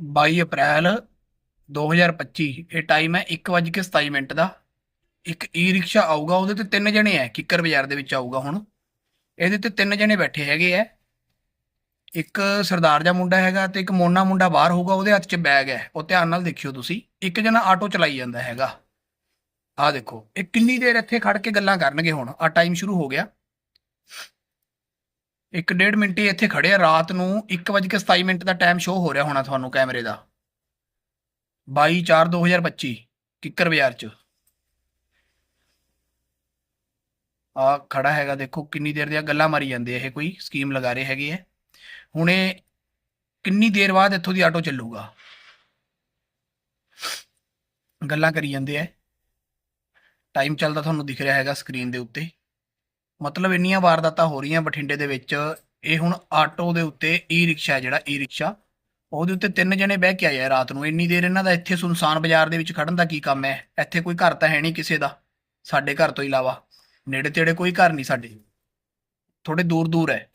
22 ਅਪ੍ਰੈਲ 2025 ਇਹ ਟਾਈਮ ਹੈ 1:27 ਮਿੰਟ ਦਾ। ਇੱਕ ਈ ਰਿਕਸ਼ਾ ਆਊਗਾ, ਉਹਦੇ ਤੇ ਤਿੰਨ ਜਣੇ ਐ ਕਿੱਕਰ ਬਾਜ਼ਾਰ ਦੇ ਵਿੱਚ ਆਊਗਾ ਹੁਣ। ਇਹਦੇ ਤੇ ਤਿੰਨ ਜਣੇ ਬੈਠੇ ਹੈਗੇ ਐ ਇੱਕ ਸਰਦਾਰ ਦਾ ਮੁੰਡਾ ਹੈਗਾ ਤੇ ਇੱਕ ਮੋਨਾ ਮੁੰਡਾ ਬਾਹਰ ਹੋਊਗਾ, ਉਹਦੇ ਹੱਥ 'ਚ ਬੈਗ ਹੈ। ਉਹ ਧਿਆਨ ਨਾਲ ਦੇਖਿਓ ਤੁਸੀਂ, ਇੱਕ ਜਣਾ ਆਟੋ ਚਲਾਈ ਜਾਂਦਾ ਹੈਗਾ। ਆਹ ਦੇਖੋ, ਇਹ ਕਿੰਨੀ ਦੇਰ ਇੱਥੇ ਖੜ ਕੇ ਗੱਲਾਂ ਕਰਨਗੇ ਹੁਣ। ਆ ਟਾਈਮ ਸ਼ੁਰੂ ਹੋ ਗਿਆ। ਇੱਕ ਡੇਢ ਮਿੰਟ ਹੀ ਇੱਥੇ ਖੜੇ ਆ, ਰਾਤ ਨੂੰ 1:27 ਮਿੰਟ ਦਾ ਟਾਈਮ ਸ਼ੋ ਹੋ ਰਿਹਾ ਹੋਣਾ ਤੁਹਾਨੂੰ ਕੈਮਰੇ ਦਾ। 22/4/2025 ਕਿੱਕਰ ਬਾਜ਼ਾਰ 'ਚ। ਆ ਖੜਾ ਹੈਗਾ, ਦੇਖੋ ਕਿੰਨੀ ਦੇਰ ਦੀਆਂ ਗੱਲਾਂ ਮਾਰੀ ਜਾਂਦੇ ਇਹ ਕੋਈ ਸਕੀਮ ਲਗਾ ਰਹੇ ਹੈਗੇ ਆ। ਹੁਣੇ ਕਿੰਨੀ ਦੇਰ ਬਾਅਦ ਇੱਥੋਂ ਦੀ ਆਟੋ ਚੱਲੂਗਾ। ਗੱਲਾਂ ਕਰੀ ਜਾਂਦੇ ਆ। ਟਾਈਮ ਚੱਲਦਾ ਤੁਹਾਨੂੰ ਦਿਖ ਰਿਹਾ ਹੈਗਾ ਸਕਰੀਨ ਦੇ ਉੱਤੇ। ਮਤਲਬ ਇੰਨੀਆਂ ਵਾਰਦਾਤਾਂ ਹੋ ਰਹੀਆਂ ਬਠਿੰਡੇ ਦੇ ਵਿੱਚ, ਇਹ ਹੁਣ ਆਟੋ ਦੇ ਉੱਤੇ ਈ ਰਿਕਸ਼ਾ ਜਿਹੜਾ ਈ ਰਿਕਸ਼ਾ ਉਹਦੇ ਉੱਤੇ ਤਿੰਨ ਜਣੇ ਬਹਿ ਕੇ ਆਏ ਆ ਰਾਤ ਨੂੰ। ਇੰਨੀ ਦੇਰ ਇਹਨਾਂ ਦਾ ਇੱਥੇ ਸੁਨਸਾਨ ਬਾਜ਼ਾਰ ਦੇ ਵਿੱਚ ਖੜਨ ਦਾ ਕੀ ਕੰਮ ਹੈ? ਇੱਥੇ ਕੋਈ ਘਰ ਤਾਂ ਹੈ ਨਹੀਂ ਕਿਸੇ ਦਾ, ਸਾਡੇ ਘਰ ਤੋਂ ਇਲਾਵਾ। ਨੇੜੇ ਤੇੜੇ ਕੋਈ ਘਰ ਨਹੀਂ ਸਾਡੇ। ਥੋੜੇ ਦੂਰ ਦੂਰ ਹੈ।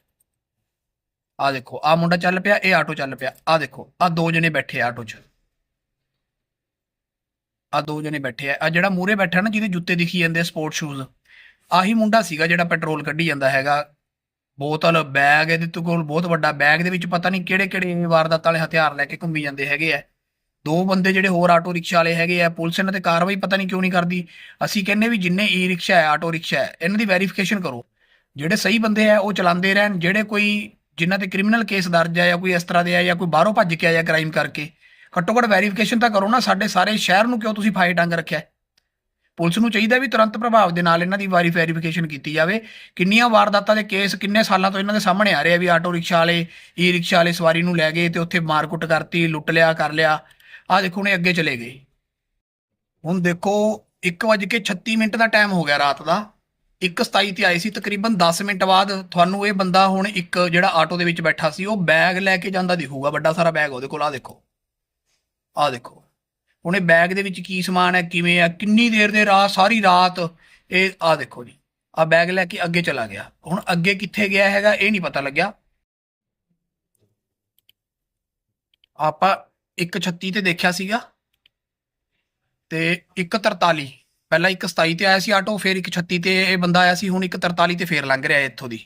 ਆ ਦੇਖੋ ਆ ਮੁੰਡਾ ਚੱਲ ਪਿਆ, ਇਹ ਆਟੋ ਚੱਲ ਪਿਆ। ਆ ਦੇਖੋ ਆ ਦੋ ਜਣੇ ਬੈਠੇ ਆ ਆਟੋ 'ਚ। ਆ ਦੋ ਜਣੇ ਬੈਠੇ ਆ। ਆ ਜਿਹੜਾ ਮੂਰੇ ਬੈਠਾ ਨਾ ਜਿਹਦੇ ਜੁੱਤੇ ਦਿਖੀ ਜਾਂਦੇ ਸਪੋਰਟ ਸ਼ੂਜ਼। ਆਹੀ ਮੁੰਡਾ ਸੀਗਾ ਜਿਹੜਾ ਪੈਟਰੋਲ ਕੱਢੀ ਜਾਂਦਾ ਹੈਗਾ। ਬੋਤਲ, ਬੈਗ, ਇਹਦੇ ਤੋਂ ਕੋਲ ਬਹੁਤ ਵੱਡਾ ਬੈਗ ਦੇ ਵਿੱਚ ਪਤਾ ਨਹੀਂ ਕਿਹੜੇ ਕਿਹੜੇ ਵਾਰਦਾਤ ਵਾਲੇ ਹਥਿਆਰ ਲੈ ਕੇ ਘੁੰਮੀ ਜਾਂਦੇ ਹੈਗੇ ਆ। ਦੋ ਬੰਦੇ ਜਿਹੜੇ ਹੋਰ ਆਟੋ ਰਿਕਸ਼ਾ ਵਾਲੇ ਹੈਗੇ ਆ, ਪੁਲਿਸ ਇਹਨਾਂ ਤੇ ਕਾਰਵਾਈ ਪਤਾ ਨਹੀਂ ਕਿਉਂ ਨਹੀਂ ਕਰਦੀ। ਅਸੀਂ ਕਹਿੰਨੇ ਵੀ ਜਿੰਨੇ ਈ ਰਿਕਸ਼ਾ ਹੈ, ਆਟੋ ਰਿਕਸ਼ਾ ਹੈ, ਇਹਨਾਂ ਦੀ ਵੈਰੀਫਿਕੇਸ਼ਨ ਕਰੋ। ਜਿਹੜੇ ਸਹੀ ਬੰਦੇ ਆ, ਉਹ ਚਲਾਉਂਦੇ ਰਹਿਣ, ਜਿਹੜੇ ਕੋਈ ਜਿਨ੍ਹਾਂ ਤੇ ਕ੍ਰਿਮੀਨਲ ਕੇਸ ਦਰਜ ਹੈ ਜਾਂ ਕੋਈ ਇਸ ਤਰ੍ਹਾਂ ਦੇ ਆ ਜਾਂ ਕੋਈ ਬਾਹਰੋਂ ਭੱਜ ਕੇ ਆਇਆ ਕ੍ਰਾਈਮ ਕਰਕੇ। ਘੱਟੋ ਘੱਟ ਵੈਰੀਫਿਕੇਸ਼ਨ ਤਾਂ ਕਰੋ ਨਾ, ਸਾਡੇ ਸਾਰੇ ਸ਼ਹਿਰ ਨੂੰ ਕਿਉਂ ਤੁਸੀਂ ਫਾਇ ਟੰਗ ਰੱਖਿਆ? ਪੁਲਿਸ ਨੂੰ ਚਾਹੀਦਾ ਵੀ ਤੁਰੰਤ ਪ੍ਰਭਾਵ ਦੇ ਨਾਲ ਇਹਨਾਂ ਦੀ ਵਾਰੀ ਵੈਰੀਫਿਕੇਸ਼ਨ ਕੀਤੀ ਜਾਵੇ। ਕਿੰਨੀਆਂ ਵਾਰਦਾਤਾਂ ਦੇ ਕੇਸ ਕਿੰਨੇ ਸਾਲਾਂ ਤੋਂ ਇਹਨਾਂ ਦੇ ਸਾਹਮਣੇ ਆ ਰਹੇ ਆ ਵੀ ਆਟੋ ਰਿਕਸ਼ਾ ਵਾਲੇ ਈ ਰਿਕਸ਼ਾ ਵਾਲੇ ਸਵਾਰੀ ਨੂੰ ਲੈ ਗਏ ਤੇ ਉੱਥੇ ਮਾਰਕੁੱਟ ਕਰਤੀ, ਲੁੱਟ ਲਿਆ, ਕਰ ਲਿਆ। ਆਹ ਦੇਖੋ ਨੇ ਅੱਗੇ ਚਲੇ ਗਏ। ਹੁਣ ਦੇਖੋ 1:36 ਮਿੰਟ ਦਾ ਟਾਈਮ ਹੋ ਗਿਆ ਰਾਤ ਦਾ। 1:27 ਤੇ ਆਏ ਸੀ, ਤਕਰੀਬਨ 10 ਮਿੰਟ ਬਾਅਦ ਤੁਹਾਨੂੰ ਇਹ ਬੰਦਾ ਹੁਣ ਇੱਕ ਜਿਹੜਾ ਆਟੋ ਦੇ ਵਿੱਚ ਬੈਠਾ ਸੀ, ਉਹ ਬੈਗ ਲੈ ਕੇ ਜਾਂਦਾ ਦਿਖੂਗਾ। ਵੱਡਾ ਸਾਰਾ ਬੈਗ ਉਹਦੇ ਕੋਲ ਆ ਦੇਖੋ। ਆ ਦੇਖੋ। ਹੁਣ ਇਹ ਬੈਗ ਦੇ ਵਿੱਚ ਕੀ ਸਮਾਨ ਹੈ, ਕਿਵੇਂ ਆ ਕਿੰਨੀ ਦੇਰ ਦੇ ਰਾਤ ਸਾਰੀ ਰਾਤ ਇਹ ਆ ਦੇਖੋ ਜੀ ਆ ਬੈਗ ਲੈ ਕੇ ਅੱਗੇ ਚਲਾ ਗਿਆ। ਹੁਣ ਅੱਗੇ ਕਿੱਥੇ ਗਿਆ ਹੈਗਾ, ਇਹ ਨਹੀਂ ਪਤਾ ਲੱਗਿਆ। ਆਪਾਂ 136 ਤੇ ਦੇਖਿਆ ਸੀਗਾ ਤੇ 143 ਪਹਿਲਾਂ 127 ਤੇ ਆਇਆ ਸੀ ਆਟੋ, ਫਿਰ 136 ਤੇ ਇਹ ਬੰਦਾ ਆਇਆ ਸੀ, ਹੁਣ 143 ਤੇ ਫੇਰ ਲੰਘ ਰਿਹਾ ਇੱਥੋਂ ਦੀ।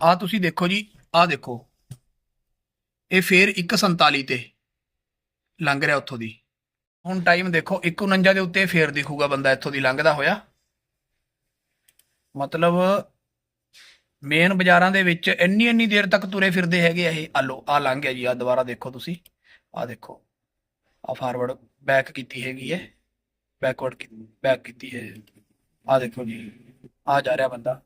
ਆ ਤੁਸੀਂ ਦੇਖੋ ਜੀ ਆ ਦੇਖੋ ਇਹ ਫੇਰ 147 ਤੇ ਲੰਘ ਰਿਹਾ ਉੱਥੋਂ ਦੀ। ਹੁਣ ਟਾਈਮ ਦੇਖੋ 149 ਦੇ ਉੱਤੇ ਫੇਰ ਦਿਖੂਗਾ ਬੰਦਾ ਇੱਥੋਂ ਦੀ ਲੰਘਦਾ ਹੋਇਆ। ਮਤਲਬ ਮੇਨ ਬਾਜ਼ਾਰਾਂ ਦੇ ਵਿੱਚ ਇੰਨੀ ਇੰਨੀ ਦੇਰ ਤੱਕ ਤੁਰੇ ਫਿਰਦੇ ਹੈਗੇ ਇਹ। ਆ ਲੋ ਆ ਲੰਘ ਗਿਆ ਜੀ ਆ ਦੁਬਾਰਾ ਦੇਖੋ ਤੁਸੀਂ। ਆ ਦੇਖੋ ਆ ਫਾਰਵਰਡ ਬੈਕ ਕੀਤੀ ਹੈਗੀ ਹੈ। ਬੈਕਵਰਡ ਬੈਕ ਕੀਤੀ ਹੈ। ਆ ਦੇਖੋ ਜੀ ਆ ਜਾ ਰਿਹਾ ਬੰਦਾ,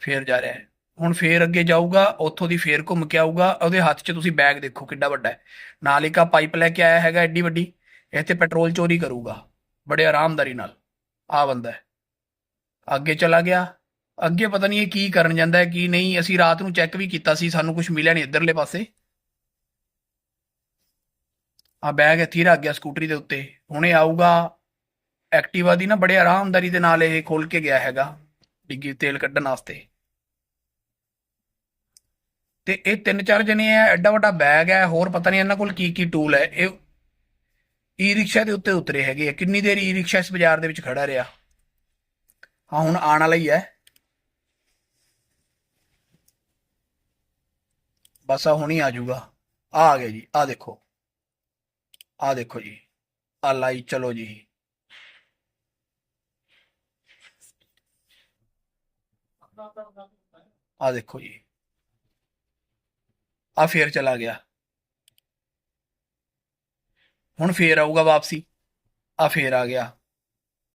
ਫੇਰ ਜਾ ਰਿਹਾ ਹੈ। ਹੁਣ ਫੇਰ ਅੱਗੇ ਜਾਊਗਾ, ਉੱਥੋਂ ਦੀ ਫੇਰ ਘੁੰਮ ਕੇ ਆਊਗਾ, ਉਹਦੇ ਹੱਥ 'ਚ ਤੁਸੀਂ ਬੈਗ ਦੇਖੋ ਕਿੱਡਾ ਵੱਡਾ ਹੈ। ਨਾਲ ਇੱਕ ਆ ਪਾਈਪ ਲੈ ਕੇ ਆਇਆ ਹੈਗਾ ਐਡੀ ਵੱਡੀ, ਇੱਥੇ ਪੈਟਰੋਲ ਚੋਰੀ ਕਰੂਗਾ, ਬੜੇ ਆਰਾਮਦਾਰੀ ਨਾਲ ਆ ਬੰਦਾ ਹੈ। ਅੱਗੇ ਚਲਾ ਗਿਆ, ਅੱਗੇ ਪਤਾ ਨਹੀਂ ਇਹ ਕੀ ਕਰਨ ਜਾਂਦਾ ਹੈ, ਕੀ ਨਹੀਂ, ਅਸੀਂ ਰਾਤ ਨੂੰ ਚੈੱਕ ਵੀ ਕੀਤਾ ਸੀ, ਸਾਨੂੰ ਕੁਝ ਮਿਲਿਆ ਨਹੀਂ ਇੱਧਰਲੇ ਪਾਸੇ। ਆ ਬੈਗ ਇੱਥੇ ਰੱਖ ਗਿਆ ਸਕੂਟਰੀ ਦੇ ਉੱਤੇ, ਹੁਣ ਇਹ ਆਊਗਾ ਐਕਟਿਵਾ ਦੀ ਨਾ ਬੜੇ ਆਰਾਮਦਾਰੀ ਦੇ ਨਾਲ ਇਹ ਖੋਲ ਕੇ ਗਿਆ ਹੈਗਾ, ਡਿੱਗੀ ਤੇਲ ਕੱਢਣ ਵਾਸਤੇ। ਤੇ ਇਹ ਤਿੰਨ ਚਾਰ ਜਣੇ ਆ, ਐਡਾ ਵੱਡਾ ਬੈਗ ਹੈ ਹੋਰ ਪਤਾ ਨਹੀਂ ਇਹਨਾਂ ਕੋਲ ਕੀ ਕੀ ਟੂਲ ਹੈ ਇਹ ਈ ਰਿਕਸ਼ਾ ਦੇ ਉੱਤੇ ਉਤਰੇ ਹੈਗੇ ਆ। ਕਿੰਨੀ ਦੇਰ ਈ ਰਿਕਸ਼ਾ ਇਸ ਬਾਜ਼ਾਰ ਦੇ ਵਿੱਚ ਖੜਾ ਰਿਹਾ? ਹਾਂ, ਹੁਣ ਆਉਣ ਵਾਲਾ ਹੀ ਹੈ ਬਸ ਆ, ਹੁਣੀ ਆ ਜਾਊਗਾ ਆ ਗਿਆ ਜੀ, ਆ ਦੇਖੋ। ਆ ਦੇਖੋ ਜੀ। ਆ ਲਾਈ, ਚਲੋ ਜੀ। ਆ ਦੇਖੋ ਜੀ। ਆ ਫੇਰ ਚਲਾ ਗਿਆ। ਹੁਣ ਫੇਰ ਆਊਗਾ ਵਾਪਸੀ ਆ ਫੇਰ ਆ ਗਿਆ।